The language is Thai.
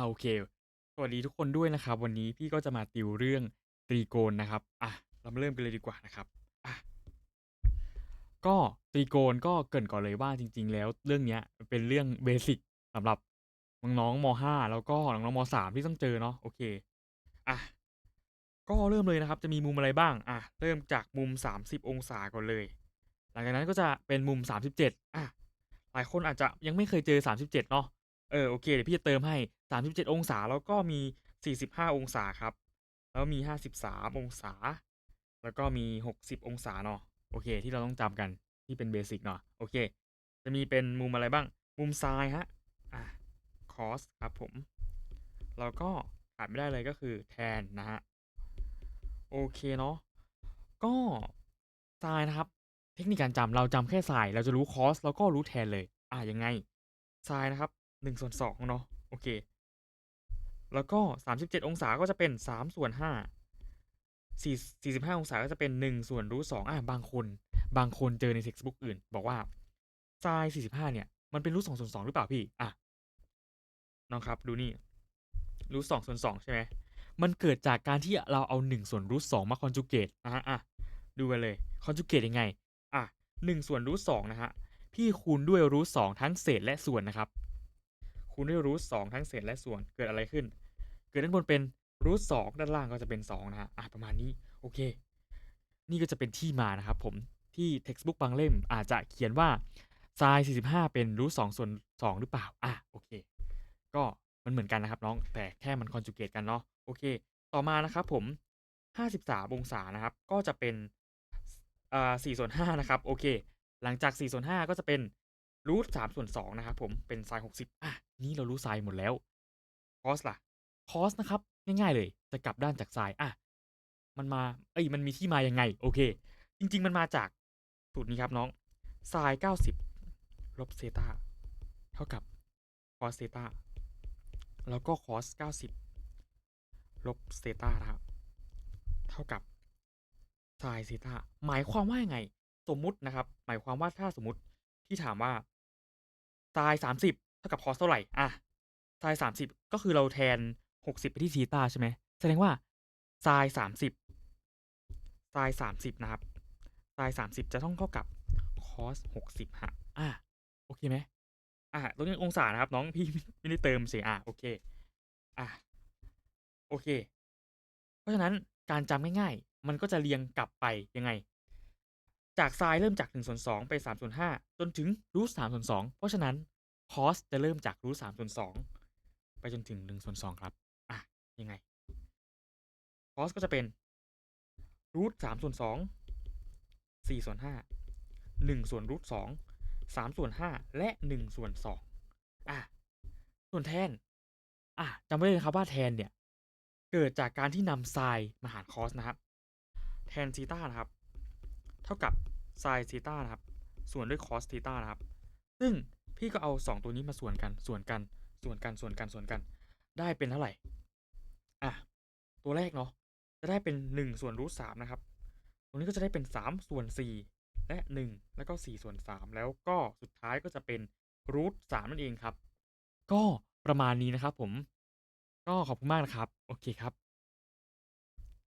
อ่าโอเค สวัสดีทุกคนด้วยนะครับ วันนี้พี่ก็จะมาติวเรื่องตรีโกณนะครับ อะ เรามาเริ่มกันเลยดีกว่านะครับ อะ ก็ตรีโกณก็เกรินก่อนเลยว่าจริง ๆ แล้วเรื่องเนี้ยเป็นเรื่องเบสิกสำหรับน้องๆม .5 แล้วก็น้องๆม .3 ที่ต้องเจอเนาะ โอเค อะ ก็เริ่มเลยนะครับ จะมีมุมอะไรบ้าง อะ เริ่มจากมุม 30 องศาก่อนเลย หลังจากนั้นก็จะเป็นมุม 37 อะ หลายคนอาจจะยังไม่เคยเจอ 37 เนาะ เออโอเคเดี๋ยวพี่จะเติมให้ 37 องศาแล้วก็มี 45 องศาครับ แล้วมี 53 องศา แล้วก็มี 60 องศาเนาะโอเค ที่เราต้องจำกันที่เป็นเบสิกเนาะโอเค จะมีเป็นมุมอะไรบ้าง มุมซ้ายฮะอะคอสครับผม แล้วก็ขาดไม่ได้เลยก็คือแทนนะฮะโอเคเนาะก็ทรายนะครับ เทคนิคการจำเราจำแค่ทราย เราจะรู้คอสแล้วก็รู้แทนเลย อะยังไงทรายนะครับ หนึ่งส่วนสองเนาะโอเค แล้วก็สามสิบเจ็ดองศาก็จะเป็นสามส่วนห้าสี่สี่สิบห้าองศาก็จะเป็นหนึ่งส่วนรูทสองอะบางคน บางคนเจอในเท็กซ์บุ๊กอื่น บอกว่าไซน์สี่สิบห้าเนี่ย มันเป็นรูทสองส่วนสองหรือเปล่าพี่ อะน้องครับ ดูนี่รูทสองส่วนสองใช่ไหมมันเกิดจากการที่เราเอาหนึ่งส่วนรูทสองมาคอนจูเกตนะฮะอะดูกันเลยคอนจูเกตยังไง อะหนึ่งส่วนรูทสองนะฮะพี่คูณด้วยรูทสองทั้งเศษและส่วนนะครับ คูณด้วยรูทสองทั้งเศษและส่วนเกิดอะไรขึ้น เกิดด้านบนเป็นรูทสองด้านล่างก็จะเป็นสองนะฮะอะประมาณนี้โอเค นี่ก็จะเป็นที่มานะครับผมที่ textbook บางเล่มอาจจะเขียนว่า sin 45 เป็นรูทสองส่วนสองหรือเปล่า อะโอเค ก็มันเหมือนกันนะครับน้อง แต่แค่มันคอนจูเกตกันเนาะโอเค ต่อมานะครับผม 53 องศานะครับ ก็จะเป็นอ่า4ส่วน5นะครับ โอเค หลังจาก4ส่วน5ก็จะเป็น รูท3ส่วน2นะครับผมเป็น sin 60อะนี่เรารู้ sin หมดแล้ว cos ล่ะ cos นะครับง่ายๆเลย จะกลับด้านจาก sin อะมันมาเอ้ยมันมีที่มายังไง โอเค จริง ๆ มันมาจากสูตรนี้ครับน้อง sin 90ลบเซตาเท่ากับ cos เซตาแล้วก็ cos 90ลบเซตานะครับเท่ากับ sin เซตาหมายความว่ายังไง สมมุตินะครับ หมายความว่าถ้าสมมติที่ถามว่า sin 30เท่ากับ cos เท่าไหร่อะ sin 30ก็คือเราแทน60ไปที่ซีตาใช่ไหมแสดงว่า sin 30 sin 30นะครับ sin 30จะต้องเท่ากับ cos 60ฮะอะโอเคไหมอะตรงนี้องศานะครับ น้องพี่ไม่ได้เติมเสียอะโอเคอะโอเค เพราะฉะนั้นการจำง่ายๆ มันก็จะเรียงกลับไปยังไง จากไซน์เริ่มจาก1ส่วน2ไป3ส่วน5จนถึงรูท3ส่วน2เพราะฉะนั้น cos จะเริ่มจากรูท3ส่วน2ไปจนถึง1ส่วน2ครับ อะ ยังไง cos ก็จะเป็นรูท3ส่วน2 4ส่วน5 1ส่วนรูท2 3ส่วน5และ1ส่วน2อะ ส่วนแทน อะจำไว้เลยนะครับว่าแทนเนี่ย เกิดจากการที่นำไซน์มาหารคอสนะครับ แทนซีตานะครับ เท่ากับ ไซน์ซีตานะครับ ส่วนด้วยคอสซีตานะครับ ซึ่งพี่ก็เอา 2 ตัวนี้มาส่วนกัน ส่วนกัน ส่วนกัน ส่วนกัน ส่วนกัน ได้เป็นเท่าไหร่ อะ ตัวแรกเนาะ จะได้เป็น 1 ส่วนรูทสามนะครับ ตรงนี้ก็จะได้เป็น 3 ส่วน 4 และ 1 แล้วก็ 4 ส่วน 3 แล้วก็สุดท้ายก็จะเป็นรูทสามนั่นเองครับ ก็ประมาณนี้นะครับผม ก็ขอบคุณมากนะครับ โอเคครับ